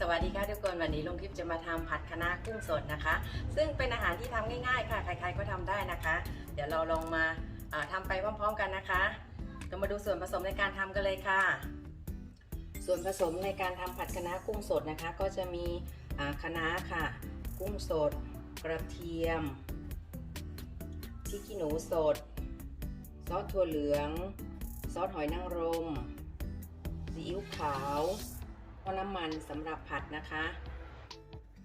สวัสดีค่ะทุกคนวันนี้ลุงทิพย์จะมาทำผัดคะน้ากุ้งสดนะคะ ซึ่งเป็นอาหารที่ทำง่ายๆค่ะ ใครๆก็ทำได้นะคะ เดี๋ยวเราลองมาทำาไปพร้อมๆกันนะคะก็มาดูส่วนผสมในการทำกันเลยค่ะ ส่วนผสมในการทำผัดคะน้ากุ้งสดนะคะ ก็จะมีคะน้าค่ะ กุ้งสด กระเทียมพริกขี้หนูสด ซอสถั่วเหลือง ซอสหอยนางรมซีอิ๊วขาว ก็น้ำมันสำหรับผัดนะคะ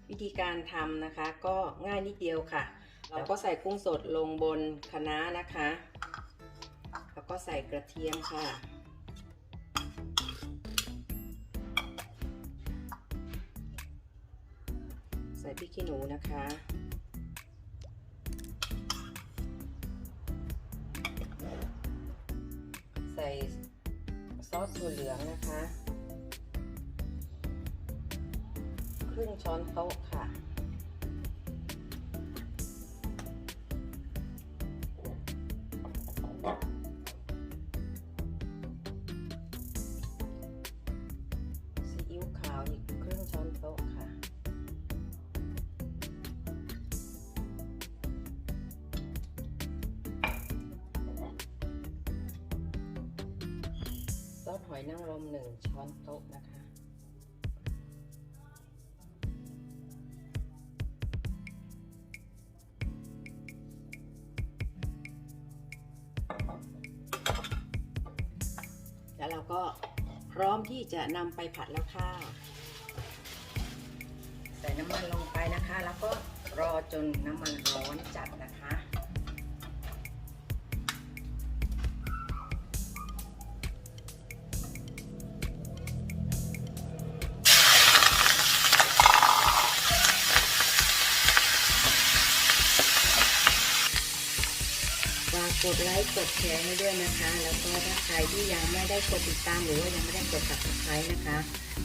วิธีการทำนะคะ ก็ง่ายนิดเดียวค่ะ เราก็ใส่กุ้งสดลงบนคะน้านะคะ แล้วก็ใส่กระเทียมค่ะใส่พริกขี้หนูนะคะ ใส่ซอสถั่วเหลืองนะคะ รึ่งช้อนโต๊ะค่ะ ซีอิ๊วขาวอีกครึ่งช้อนโต๊ะค่ะ ซอสหอยนางรมหนึ่งช้อนโต๊ะนะคะ แล้วเราก็พร้อมที่จะนำไปผัดแล้วค่ะ ใส่น้ำมันลงไปนะคะ แล้วก็รอจนน้ำมันร้อนจัด ฝากกดไลค์กดแชร์ให้ด้วยนะคะ แล้วก็ถ้าใครที่ยังไม่ได้กดติดตามหรือว่ายังไม่ได้กด subscribe นะคะ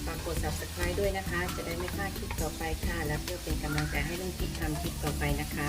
ฝากกด subscribe ด้วยนะคะ จะได้ไม่พลาดคลิปต่อไปค่ะ และเพื่อเป็นกำลังใจให้ลุงคิดทำคลิปต่อไปนะคะ